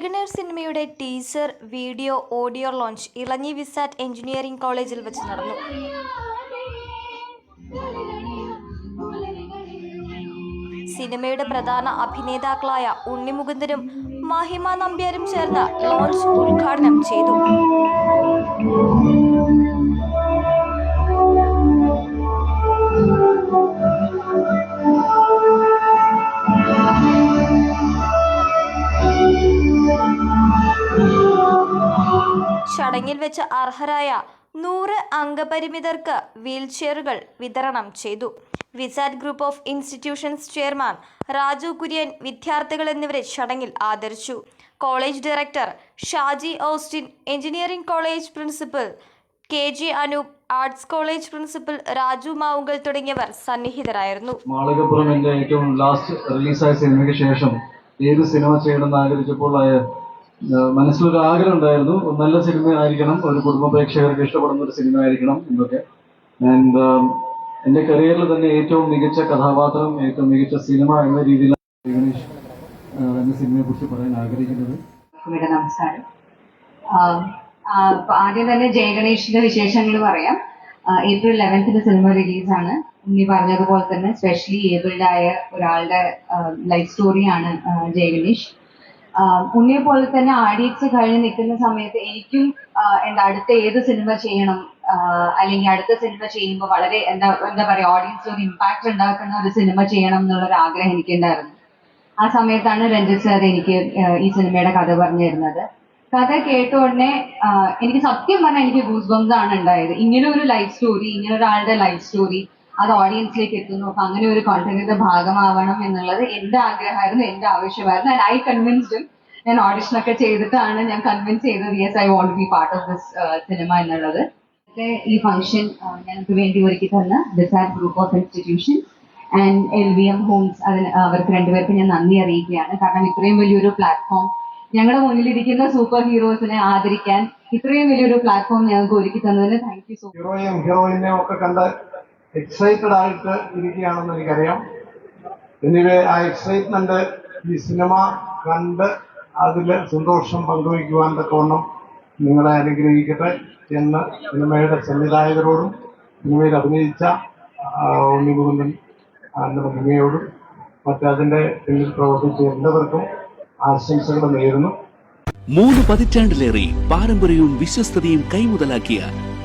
സിനിമയുടെ teaser video audio launch Elanji Visat engineering കോളേജിൽ വെച്ച് നടന്നു. സിനിമയുടെ പ്രധാന അഭിനേതാക്കളായ ഉണ്ണിമുകുന്ദനും മഹിമ നമ്പ്യാരും ചേർന്ന് ലോഞ്ച് ഉദ്ഘാടനം ചെയ്തു. ചടങ്ങിൽ വെച്ച് അർഹരായ നൂറ് അംഗപരിമിതർക്ക് വീൽചെയറുകൾ വിതരണം ചെയ്തു. Visat group of institutions chairman Raju Kurian വിദ്യാർത്ഥികൾ എന്നിവരെ ചടങ്ങിൽ ആദരിച്ചു. College director Shaji Austin engineering college principal K G Anoop arts college principal Raju Mavunkal തുടങ്ങിയവർ സന്നിഹിതരായിരുന്നു. മാളികപ്പുറം എന്റെ ഏറ്റവും ലാസ്റ്റ് റിലീസായ സിനിമയ്ക്ക് ശേഷം ഏത് സിനിമ ചെയ്യണമെന്ന് ആഗ്രഹിച്ചപ്പോൾ മനസ്സിലൊരു ആഗ്രഹം ഉണ്ടായിരുന്നു. നല്ല സിനിമ ആയിരിക്കണം ഒരു കുടുംബ പ്രേക്ഷകർക്ക് ഇഷ്ടപ്പെടുന്ന ഒരു സിനിമ ആയിരിക്കണം എന്നൊക്കെ. ആൻഡ് എന്റെ കരിയറിൽ തന്നെ ഏറ്റവും മികച്ച കഥാപാത്രം ഏറ്റവും മികച്ച സിനിമ എന്ന രീതിയിലാണ് ഗണേഷ് എന്ന സിനിമയെ കുറിച്ച് പറയാൻ ആഗ്രഹിക്കുന്നത്. നമസ്കാരം. ആദ്യം തന്നെ ജയഗണേഷിന്റെ വിശേഷങ്ങൾ പറയാം. ഏപ്രിൽ ലെവൻത്തിന് സിനിമ റിലീസാണ് ഉണ്ണി പറഞ്ഞതുപോലെ തന്നെ സ്പെഷ്യലി ഏബിൾഡ് ആയ ഒരാളുടെ ലൈഫ് സ്റ്റോറിയാണ് ജയഗണേഷ്. ഉണ്ണിയെ പോലെ തന്നെ ആഡിയൻസ് കഴിഞ്ഞ് നിൽക്കുന്ന സമയത്ത് എനിക്കും എന്താ അടുത്ത ഏത് സിനിമ ചെയ്യണം അല്ലെങ്കിൽ അടുത്ത സിനിമ ചെയ്യുമ്പോൾ വളരെ എന്താ എന്താ പറയാ ഓഡിയൻസിൽ ഒരു ഇമ്പാക്ട് ഉണ്ടാക്കുന്ന ഒരു സിനിമ ചെയ്യണം എന്നുള്ള ഒരു ആഗ്രഹം എനിക്കുണ്ടായിരുന്നു. ആ സമയത്താണ് രഞ്ജിത് സാർ എനിക്ക് ഈ സിനിമയുടെ കഥ പറഞ്ഞു തരുന്നത്. കഥ കേട്ട ഉടനെ എനിക്ക് സത്യം പറഞ്ഞാൽ എനിക്ക് ഗൂസ് ആണ് ഉണ്ടായത്. ഇങ്ങനെ ഒരു ലൈഫ് സ്റ്റോറി ഇങ്ങനെ ഒരാളുടെ ലൈഫ് സ്റ്റോറി അത് ഓഡിയൻസിലേക്ക് എത്തുന്നു. അപ്പൊ അങ്ങനെ ഒരു കോണ്ടന്റിന്റെ ഭാഗമാവണം എന്നുള്ളത് എന്റെ ആഗ്രഹമായിരുന്നു എന്റെ ആവശ്യമായിരുന്നു. ആൻഡ് ഐ കൺവിൻസ്ഡും ഞാൻ ഓഡിഷൻ ഒക്കെ ചെയ്തിട്ടാണ് ഞാൻ കൺവിൻസ് ചെയ്തത് yes I won't be part of this cinema എന്നുള്ളത്. ഈ ഫംഗ്ഷൻ ഞങ്ങൾക്ക് വേണ്ടി ഒരുക്കി തന്ന Visat group of institution and L V M homes അതിന് അവർക്ക് രണ്ടുപേർക്കും ഞാൻ നന്ദി അറിയിക്കുകയാണ്. കാരണം ഇത്രയും വലിയൊരു പ്ലാറ്റ്ഫോം ഞങ്ങളുടെ മുന്നിലിരിക്കുന്ന സൂപ്പർ ഹീറോസിനെ ആദരിക്കാൻ ഇത്രയും വലിയൊരു പ്ലാറ്റ്ഫോം ഞങ്ങൾക്ക് ഒരുക്കി തന്നതിന് താങ്ക് യു സോ ഹീറോയും ഹീറോയിനെയും ഒക്കെ കണ്ട് എക്സൈറ്റഡ് ആയിട്ട് ഇരിക്കുകയാണെന്ന് എനിക്കറിയാം. എനിവേ ആ എക്സൈറ്റ്മെന്റ് ഈ സിനിമ കണ്ട് അതിൽ സന്തോഷം പങ്കുവയ്ക്കുവാൻ തക്കവണ്ണം നിങ്ങളെ അനുഗ്രഹിക്കട്ടെ എന്ന് സിനിമയുടെ സംവിധായകരോടും സിനിമയിൽ അഭിനയിച്ച ആ, എന്റെ മഹിമയോടും മറ്റതിന്റെ പിന്നിൽ പ്രവർത്തിച്ച എല്ലാവർക്കും ആശംസകൾ നേരുന്നു. മൂന്ന് പതിറ്റാണ്ടിലേറെ പാരമ്പര്യവും വിശ്വസ്തതയും കൈമുതലാക്കിയ